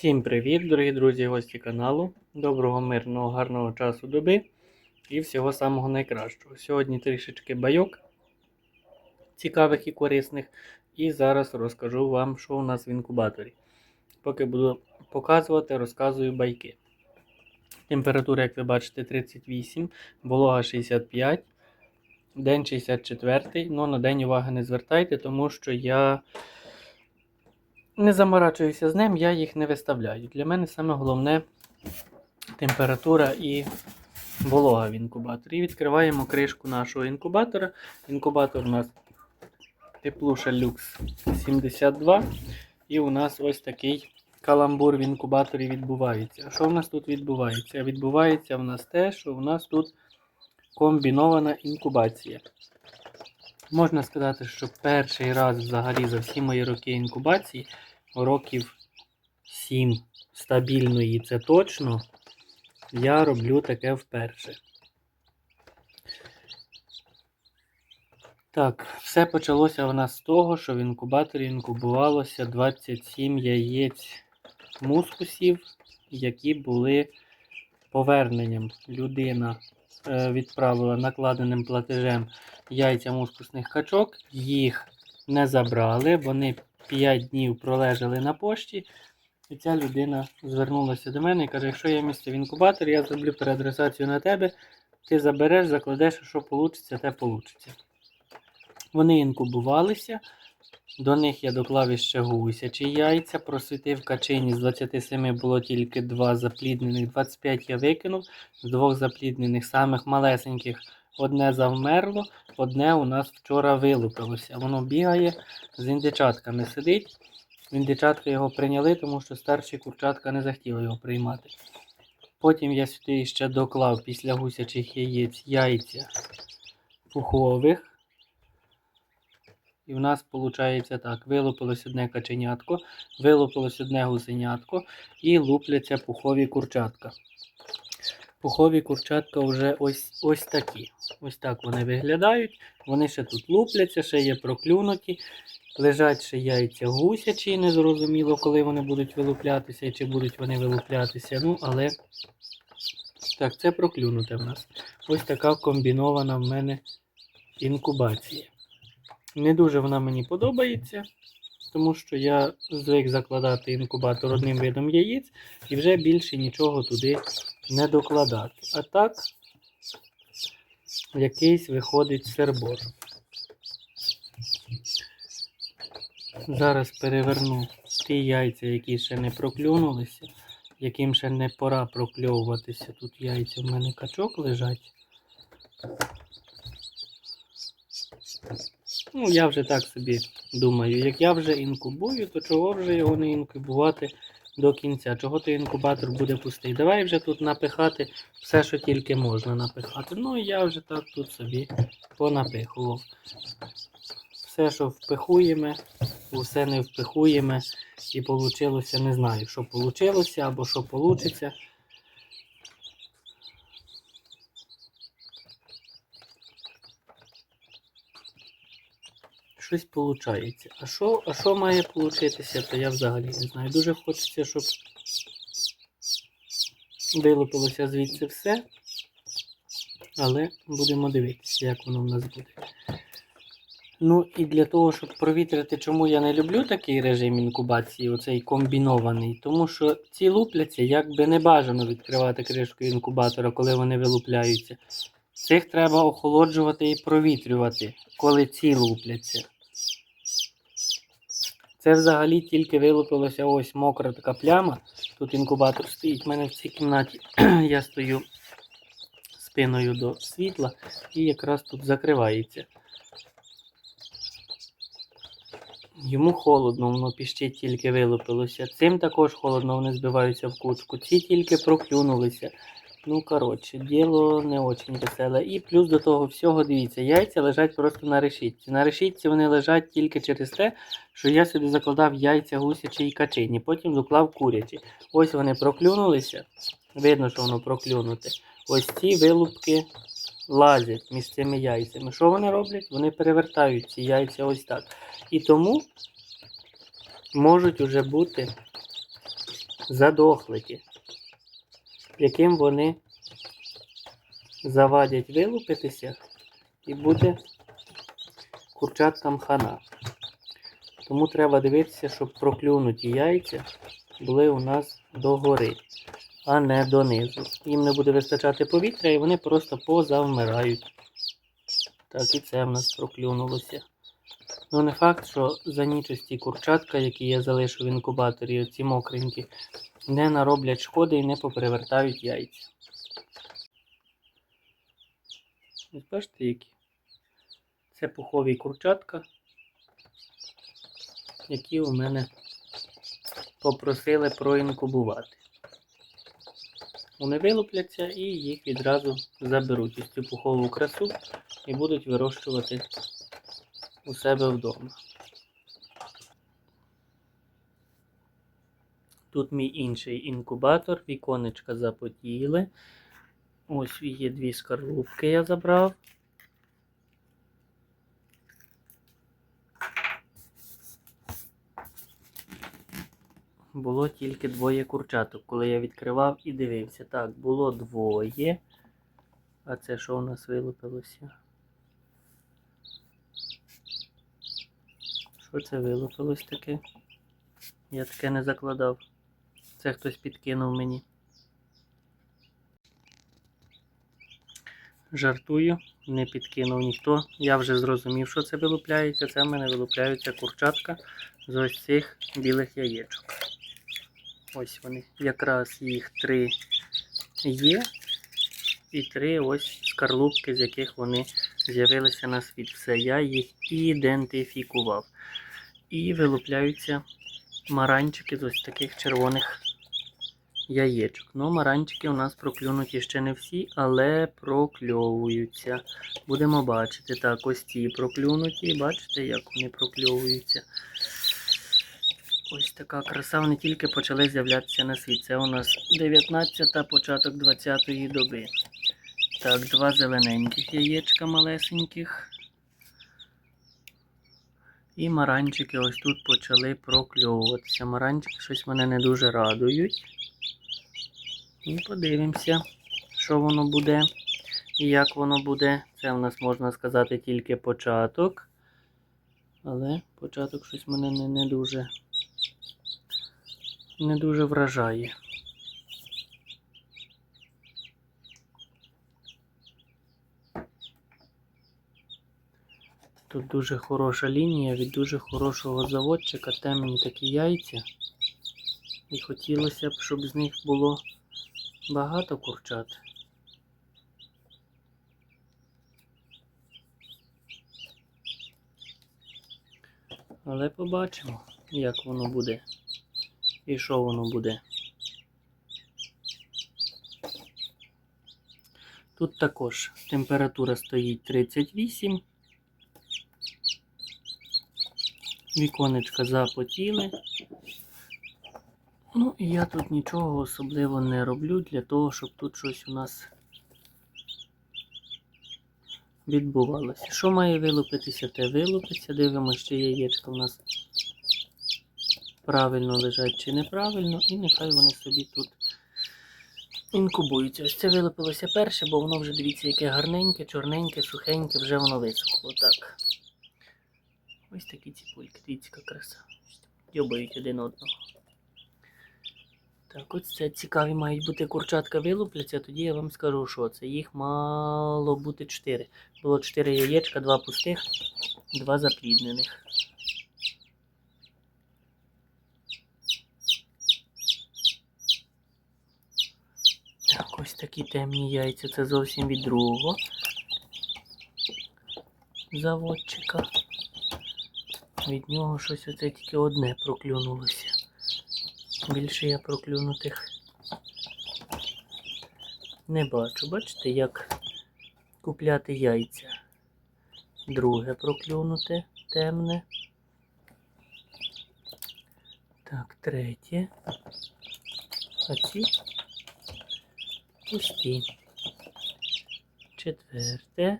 Всім привіт, дорогі друзі гості каналу. Доброго, мирного, гарного часу доби і всього самого найкращого. Сьогодні трішечки байок цікавих і корисних. І зараз розкажу вам, що у нас в інкубаторі. Поки буду показувати, розказую байки. Температура, як ви бачите, 38, волога 65, день 64. Ну, на день уваги не звертайте, тому що я не заморачуюся з ним, я їх не виставляю. Для мене саме головне температура і волога в інкубаторі. І відкриваємо кришку нашого інкубатора. Інкубатор у нас Теплуша Lux 72. І у нас ось такий каламбур в інкубаторі відбувається. Що в нас тут відбувається? Відбувається в нас те, що у нас тут комбінована інкубація. Можна сказати, що перший раз взагалі за всі мої роки інкубації, років 7 стабільної, це точно, я роблю таке вперше. Так, все почалося у нас з того, що в інкубаторі інкубувалося 27 яєць мускусів, які були поверненням. Людина е, відправила накладеним платежем яйця мускусних качок, їх не забрали, вони 5 днів пролежали на пошті. І ця людина звернулася до мене і каже: якщо є місце в інкубаторі, я зроблю переадресацію на тебе, ти забереш, закладеш, що вийде, те вийде. Вони інкубувалися. До них я доклав іще гусячі яйця, просвітив качині з 27 було тільки 2 запліднених, 25 я викинув, з двох запліднених, самих малесеньких, одне завмерло, одне у нас вчора вилупилося. Воно бігає, з індичатками сидить. Індичатка його прийняли, тому що старші курчатка не захотіли його приймати. Потім я сюди ще доклав після гусячих яєць яйця пухових. І в нас виходить так: вилупилось одне каченятко, вилупилось одне гусенятко і лупляться пухові курчатка. Пухові курчатка вже ось ось такі. Ось так вони виглядають. Вони ще тут лупляться, ще є проклюнуті. Лежать ще яйця гусячі, незрозуміло, коли вони будуть вилуплятися і чи будуть вони вилуплятися. Ну, але так, це проклюнуте в нас. Ось така комбінована в мене інкубація. Не дуже вона мені подобається, тому що я звик закладати інкубатор одним видом яєць і вже більше нічого туди не докладати. А так, якийсь виходить сербор. Зараз переверну ті яйця, які ще не проклюнулися, яким ще не пора прокльовуватися. Тут яйця в мене качок лежать. Ну, я вже так собі думаю, як я вже інкубую, то чого вже його не інкубувати до кінця? Чого то інкубатор буде пустий? Давай вже тут напихати все, що тільки можна напихати. Ну, я вже так тут собі понапихував. Все, що впихуємо, усе не впихуємо. І вийшло, не знаю, що вийшло або що вийде. Щось виходить. А що а що має получитися, то я взагалі не знаю. Дуже хочеться, щоб вилупилося звідси все. Але будемо дивитися, як воно в нас буде. Ну і для того, щоб провітрити, чому я не люблю такий режим інкубації, оцей комбінований, тому що ці лупляться, як би не бажано відкривати кришку інкубатора, коли вони вилупляються. Цих треба охолоджувати і провітрювати, коли ці лупляться. Це взагалі тільки вилупилося ось мокра така пляма. Тут інкубатор стоїть. У мене в цій кімнаті я стою спиною до світла і якраз тут закривається. Йому холодно, воно піщить тільки вилупилося. Цим також холодно, вони збиваються в кучку. Ці тільки проклюнулися. Ну, коротше, діло не очень веселе. І плюс до того всього, дивіться, яйця лежать просто на решітці. На решітці вони лежать тільки через те, що я сюди закладав яйця гусячі і качині, потім доклав курячі. Ось вони проклюнулися. Видно, що воно проклюнуте. Ось ці вилупки лазять між цими яйцями. Що вони роблять? Вони перевертають ці яйця ось так. І тому можуть уже бути задохлики, яким вони завадять вилупитися і буде курчаткам хана. Тому треба дивитися, щоб проклюнуті яйця були у нас догори, а не донизу. Їм не буде вистачати повітря і вони просто позавмирають. Так, і це в нас проклюнулося. Ну, не факт, що за ніч ось ці курчатка, які я залишу в інкубаторі, оці мокренькі, не нароблять шкоди і не поперевертають яйця. Ось бачите, які? Це пухові курчатка, які у мене попросили проінкубувати. Вони вилупляться і їх відразу заберуть із цю пухову красу і будуть вирощувати у себе вдома. Тут мій інший інкубатор, віконечка запотіли. Ось є дві скорлупки я забрав. Було тільки двоє курчаток, коли я відкривав і дивився. Так, було двоє. А це що у нас вилупилося? Що це вилупилось таке? Я таке не закладав. Це хтось підкинув мені. Жартую, не підкинув ніхто. Я вже зрозумів, що це вилупляється. Це в мене вилупляються курчатка з ось цих білих яєчок. Ось вони. Якраз їх три є. І три ось скарлупки, з яких вони з'явилися на світ. Все, я їх ідентифікував. І вилупляються маранчики з ось таких червоних яєчок. Ну, маранчики у нас проклюнуті ще не всі, але прокльовуються. Будемо бачити. Так, ось ці проклюнуті. Бачите, як вони прокльовуються. Ось така краса, вони тільки почали з'являтися на світ. Це у нас 19-та, початок 20-ї доби. Так, два зелененьких яєчка малесеньких. І маранчики ось тут почали прокльовуватися. Маранчики щось мене не дуже радують. І подивимося, що воно буде і як воно буде. Це в нас можна сказати тільки початок. Але початок щось мене не, не дуже не дуже вражає. Тут дуже хороша лінія від дуже хорошого заводчика, темні такі яйця. І хотілося б, щоб з них було багато курчат. Але побачимо, як воно буде і що воно буде. Тут також температура стоїть 38. Віконечка запотіли. Ну і я тут нічого особливо не роблю для того, щоб тут щось у нас відбувалося. Що має вилупитися, те вилупиться. Дивимося, чи яєчка у нас правильно лежать чи неправильно, і нехай вони собі тут інкубуються. Ось це вилупилося перше, бо воно вже, дивіться, яке гарненьке, чорненьке, сухеньке, вже воно висохло. Так. Ось такі ці пульки, дивіться, краса. Дьобають один одного. Так, ось це цікаві мають бути курчатка вилупляться, тоді я вам скажу, що це. Їх мало бути 4. Було 4 яєчка, 2 пустих, 2 запліднених. Так, ось такі темні яйця. Це зовсім від другого заводчика. Від нього щось оце тільки одне проклюнулося. Більше я проклюнутих не бачу. Бачите, як купляти яйця. Друге проклюнуте, темне. Так, третє. А ці пусті. Четверте.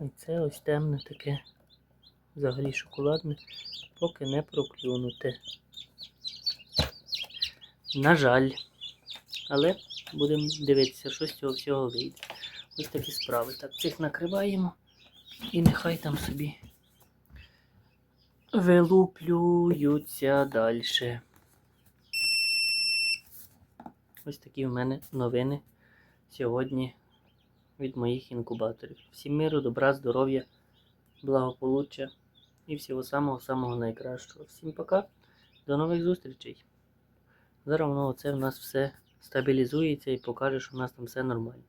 І це ось темне таке, взагалі шоколадне, поки не проклюнуте. На жаль. Але будемо дивитися, що з цього всього вийде. Ось такі справи. Так, цих накриваємо і нехай там собі вилуплюються далі. Ось такі в мене новини сьогодні від моїх інкубаторів. Всім миру, добра, здоров'я, благополуччя і всього самого-самого найкращого. Всім пока, до нових зустрічей. Зараз воно це в нас все стабілізується і покаже, що в нас там все нормально.